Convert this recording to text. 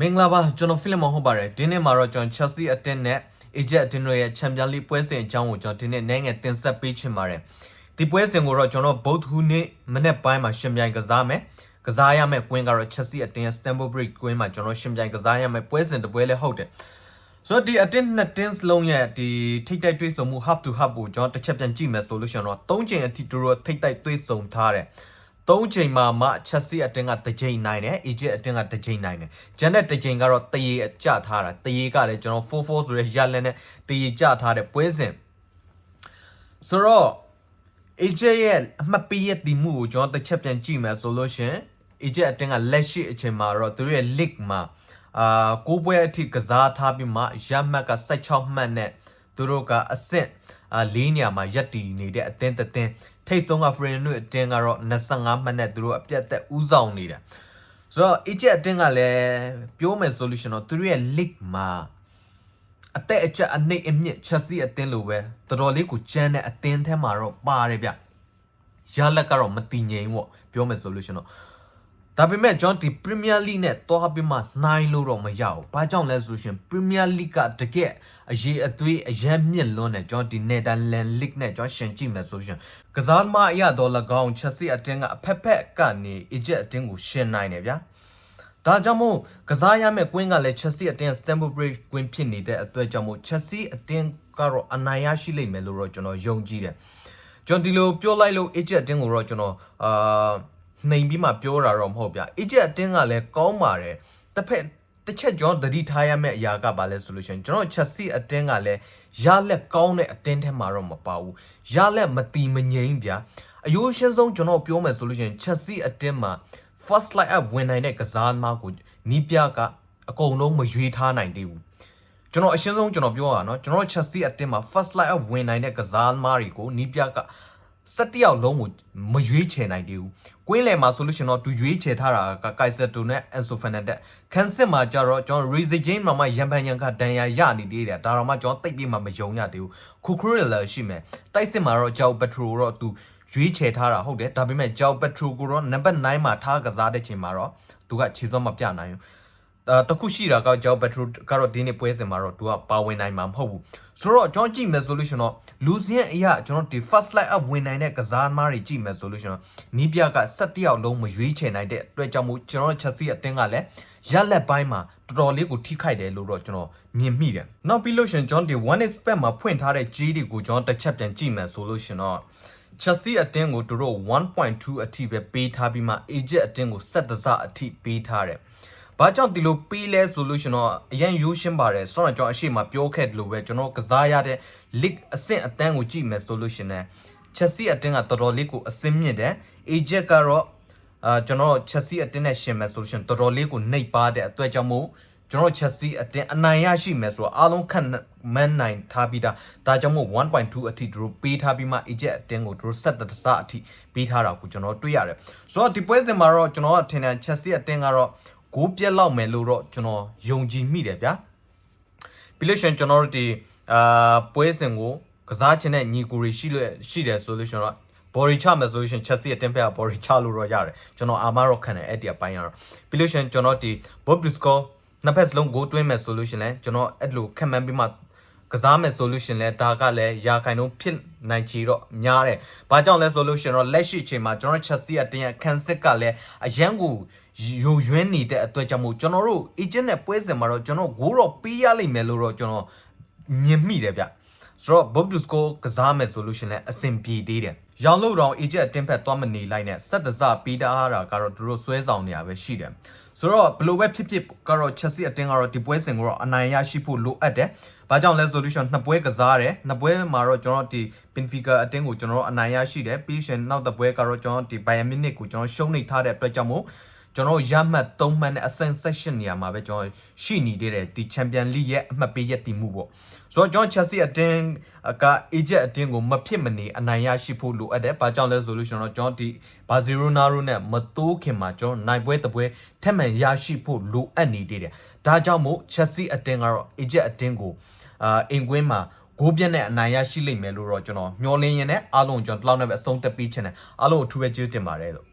မင်္ဂလာပါကျွန်တော်ဖိလစ်မောင်ဟုတ်ပါတယ်ဒီနေ့မှာတော့ကျွန်တော် Chelsea အတင်းနဲ့ Egypt အတင်းတို့ရဲ့ Champions League ပွဲစဉ်အကြောင်းကိုကျွန်တော်ဒီနေ့နိုင်ငံတင်ဆက်ပေးချင်ပါတယ်ဒီပွဲစဉ်ကိုတော့ကျွန်တော်ဗုဒ္ဓဟူးနေ့မနေ့ပိုင်းမှာရှင်ပြိုင်ကစားမယ်ကစားရမယ့်ကွင်းကတော့ Chelsea အတင်းရဲ့ Stamford Bridge ကွင်းမှာကျွန်တော်ရှင်ပြိုင်ကစားရမယ့်ပွဲစဉ်တစ်ပွဲလည်းဟုတ်တယ်ဆိုတော့ဒီအတင်းနှစ်တင်းစလုံးရဲ့ဒီထိတ်တိုက်တွေးဆုံမှု half to half ကိုကျွန်တော်တစ်ချက်ပြန်ကြည့်မယ်ဆိုလို့ရှိရင်တော့၃ချိန်အထိသူတို့ထိတ်တိုက်တွေးဆုံထားတယ် သုံးချိန်မှာမှချက်စီအတင်းကတစ်ချိန်နိုင်တယ်အီဂျစ်အတင်းကတစ်ချိန်နိုင်တယ်ဂျန်တဲ့တစ်ချိန်ကတော့တရေကြထားတာတရေကလည်းကျွန်တော်4-4ဆိုတဲ့ရလက်နဲ့တရေကြထားတဲ့ပွဲစဉ်ဆိုတော့အီဂျစ်ရဲ့အမှတ်ပေးရတီမှုကိုကျွန်တော်တစ်ချက်ပြန်ကြည့်မယ်ဆိုလို့ရှင်အီဂျစ်အတင်းကလက်ရှိအချိန်မှာတော့သူတို့ရဲ့ league မှာအာကိုးပွဲအထိကစားထားပြီးမှရမှတ်က16မှတ်နဲ့ သူတို့ကအဆင့်အာ၄နေရာမှာရပ်တည်နေတဲ့အသင်းတစ်သင်းထိတ်ဆုံးက friend တို့အတင်းကတော့25မှတ်နဲ့သူတို့အပြတ်သက်ဦးဆောင်နေတယ်ဆိုတော့ Egypt အတင်းကလည်းပြောမယ်ဆိုလို့ရှိရင်တော့သူတို့ရဲ့ league မှာအသက်အကျအနှိမ့်အမြင့် Chelsea အတင်းလိုပဲတော်တော်လေးကိုကျန်းတဲ့အတင်းထဲမှာတော့ပါတယ်ဗျရလက်ကတော့မတည်ငြိမ်ပေါ့ပြောမယ်ဆိုလို့ရှိရင်တော့ ဒါပေမဲ့ကျွန်တော်ဒီ Premier League နဲ့တွားပြီးမှနိုင်လို့တော့မရဘူး။ဘာကြောင့်လဲဆိုရှင် Premier League ကတကယ်အရေးအသွေးအရန်မြင့်လွန်းတယ်ကျွန်တော်ဒီ Netherlands League နဲ့ကျွန်တော်ရှင်ကြည့်မယ်ဆိုရှင်ကစားသမားအရတော်၎င်း Chelsea အတင်းကအဖက်ဖက်ကနေ Egypt အတင်းကိုရှင်နိုင်တယ်ဗျာ။ဒါကြောင့်မို့ကစားရမယ့်ကွင်းကလည်း Chelsea အတင်း Stamford Bridge ကွင်းဖြစ်နေတဲ့အတွက်ကြောင့်မို့ Chelsea အတင်းကတော့အနိုင်ရရှိလိမ့်မယ်လို့တော့ကျွန်တော်ယုံကြည်တယ်။ကျွန်တော်ဒီလိုပြောလိုက်လို့ Egypt အတင်းကိုတော့ကျွန်တော်အာ နှိမ်ပြီးမှပြောတာတော့မဟုတ်ဗျ။ Egypt အတင်းကလည်းကောင်းပါတယ်။တစ်ဖက်တစ်ချက်ကျွန်တော်သတိထားရမယ့်အရာကဘာလဲဆိုလို့ရှိရင်ကျွန်တော် Chelsea အတင်းကလည်းရလက်ကောင်းတဲ့အတင်းထဲမှာတော့မပါဘူး။ရလက်မတီမငိမ့်ဗျာ။အယိုးရှင်းဆုံးကျွန်တော်ပြောမယ်ဆိုလို့ရှိရင် Chelsea အတင်းမှာ first line up ဝင်နိုင်တဲ့ကစားသမားကိုနီးပြကအကုန်လုံးမရွေးထားနိုင်သေးဘူး။ကျွန်တော်အရှင်းဆုံးကျွန်တော်ပြောရအောင်နော်ကျွန်တော် Chelsea အတင်းမှာ first line up ဝင်နိုင်တဲ့ကစားသမားတွေကိုနီးပြက 17ယောက်လုံးကိုမရွေးချယ်နိုင်သေးဘူး။ကွင်းလယ်မှာဆိုလို့ရှိရင်တော့သူရွေးချယ်ထားတာကကိုက်ဆက်တိုနဲ့အန်ဆိုဖန်နန်တက်ခန်းစစ်မှာကြတော့ကျွန်တော် Rizzy James မှာမှရန်ပန်ရန်ကဒန်ယာရနေသေးတယ်ဒါတော့မှကျွန်တော်တိတ်ပြီးမှမယုံရသေးဘူး။ခုခရလာရှိမယ်။တိုက်စစ်မှာတော့ဂျောက်ပက်ထရိုတော့သူရွေးချယ်ထားတာဟုတ်တယ်ဒါပေမဲ့ဂျောက်ပက်ထရိုကိုတော့နံပါတ်9မှာထားကစားတဲ့ချိန်မှာတော့သူကခြေစောမပြနိုင်ဘူး။အဲ တခုရှိတာကကြောက်ဘက်ထရိုကတော့ဒီနေ့ပွဲစဉ်မှာတော့သူကပါဝင်နိုင်မှာမဟုတ်ဘူးဆိုတော့ကျွန်တော်ကြည့်မယ်ဆိုလို့ရှင်တော့လူစင်းအရာကျွန်တော်ဒီ first line up ဝင်နိုင်တဲ့ကစားသမားတွေကြည့်မယ်ဆိုလို့ရှင်တော့နီးပြက17ယောက်လုံးမရွေးချယ်နိုင်တဲ့အတွက်ကြောင့်မို့ကျွန်တော် Chelsea အတင်းကလည်းရက်လက်ပိုင်းမှာတော်တော်လေးကိုထိခိုက်တယ်လို့တော့ကျွန်တော်မြင်မိတယ်နောက်ပြီးလို့ရှင်ကျွန်တော်ဒီ one is back မှာဖွင့်ထားတဲ့ G တွေကိုကျွန်တော်တစ်ချက်ပြန်ကြည့်မယ်ဆိုလို့ရှင်တော့ Chelsea အတင်းကိုသူတို့1.2အထိပဲပေးထားပြီးမှ Egypt အတင်းကို7စအထိပေးထားတယ်။ ဘာကြောင့်ဒီလိုပေးလဲဆိုလို့ကျွန်တော်အရင်ယူရှင်းပါတယ်ဆိုတော့ကျွန်တော်အရှိမပြောခဲ့တယ်လို့ပဲကျွန်တော်ကစားရတဲ့ league အဆင့်အတန်းကိုကြည့်မယ်ဆိုလို့ရှင်လည်း Chelsea အတင်းကတော်တော်လေးကိုအဆင့်မြင့်တယ်။ Egypt ကတော့အာကျွန်တော် Chelsea အတင်းနဲ့ရှင်မယ်ဆိုလို့ရှင်တော်တော်လေးကိုနှိပ်ပါတဲ့အတွက်ကြောင့်မို့ကျွန်တော် Chelsea အတင်းအနိုင်ရရှိမယ်ဆိုတော့အားလုံးခန့်မှန်းနိုင်ထားပြီးသားဒါကြောင့်မို့1.2အထိသူတို့ပေးထားပြီးမှ Egypt အတင်းကိုသူတို့ဆက်တစအထိပေးထားတာကိုကျွန်တော်တွေ့ရတယ်ဆိုတော့ဒီပွဲစဉ်မှာတော့ကျွန်တော်ကထင်တယ် Chelsea အတင်းကတော့ ဂိုးပြက်လောက်မယ်လို့တော့ကျွန်တော်ယုံကြည်မိတယ်ဗျာပြီးလို့ရှိရင်ကျွန်တော်တို့ဒီအာပွဲစဉ်ကိုကစားချင်တဲ့ညီကိုတွေရှိလို့ရှိတယ်ဆိုလို့ရှိရင်တော့ဘော်ရီချမယ်ဆိုလို့ရှိရင် Chelsea အတင်းဖက်ကဘော်ရီချလို့တော့ရတယ်ကျွန်တော်အာမတော့ခံတယ်အဲ့ဒီအပိုင်းကတော့ပြီးလို့ရှိရင်ကျွန်တော်ဒီ Bob to score နှစ်ဖက်စလုံးဂိုးသွင်းမယ်ဆိုလို့ရှိရင်လည်းကျွန်တော်အဲ့လိုခံမှန်းပြီးမှ ကစားမယ်ဆိုလို့ရှင်လဲဒါကလည်းရာခိုင်နှုန်းဖြစ်နိုင်ချေတော့များတယ်။ဘာကြောင့်လဲဆိုလို့ရှင်တော့လက်ရှိအချိန်မှာကျွန်တော် Chelsea အတင်းရခန်းစစ်ကလည်းအရန်ကိုယုံယွင်းနေတဲ့အတွက်ကြောင့်မို့ကျွန်တော်တို့ agent နဲ့ပွဲစဉ်မှာတော့ကျွန်တော်ဂိုးတော့ပေးရလိမ့်မယ်လို့တော့ကျွန်တော်မြင်မိတယ်ဗျ။ဆိုတော့ Bob to score ကစားမယ်ဆိုလို့ရှင်လဲအဆင်ပြေသေးတယ်။ရောင်လို့တော့ agent အတင်းဖက်သွားမနေလိုက်နဲ့ဆက်တစပေးတာတာကတော့သူတို့ဆွဲဆောင်နေရပဲရှိတယ်။ဆိုတော့ဘလို့ပဲဖြစ်ဖြစ်ကတော့ Chelsea အတင်းကတော့ဒီပွဲစဉ်ကိုတော့အနိုင်ရရှိဖို့လိုအပ်တယ်။ ဘာကြောင့်လဲဆိုလို့ရှိရင်နှစ်ပွဲကစားတယ်။နှစ်ပွဲမှာတော့ကျွန်တော်ဒီ Benfica အတင်းကိုကျွန်တော်အနိုင်ရရှိတယ်။ပြီးရှင်နောက်တစ်ပွဲကတော့ကျွန်တော်ဒီ Bayern Munich ကိုကျွန်တော်ရှုံးနေထားတဲ့အတွက်ကြောင့်မို့ ကျွန်တော်ရမှတ်3မှတ်နဲ့ ascent section နေရာမှာပဲကျွန်တော်ရှိနေသေးတယ်ဒီ Champion League ရဲ့အမှတ်ပေးရတည်မှုပေါ့ဆိုတော့ကျွန်တော် Chelsea အတင်းက Egypt အတင်းကိုမဖြစ်မနေအနိုင်ရရှိဖို့လိုအပ်တယ်ဘာကြောင့်လဲဆိုလို့ကျွန်တော်ကျွန်တော်ဒီ Barcelona နဲ့မတိုးခင်မှာကျွန်တော်နိုင်ပွဲတစ်ပွဲထက်မှန်ရရှိဖို့လိုအပ်နေသေးတယ်ဒါကြောင့်မို့ Chelsea အတင်းကတော့ Egypt အတင်းကိုအာအင်ကွင်းမှာဂိုးပြက်နဲ့အနိုင်ရရှိလိမ့်မယ်လို့တော့ကျွန်တော်မျှော်လင့်ရင်းနဲ့အားလုံးကျွန်တော်တလောက်နဲ့ပဲအဆုံးသက်ပေးချင်တယ်အားလုံးကိုထူးပဲကျေးဇူးတင်ပါတယ်လို့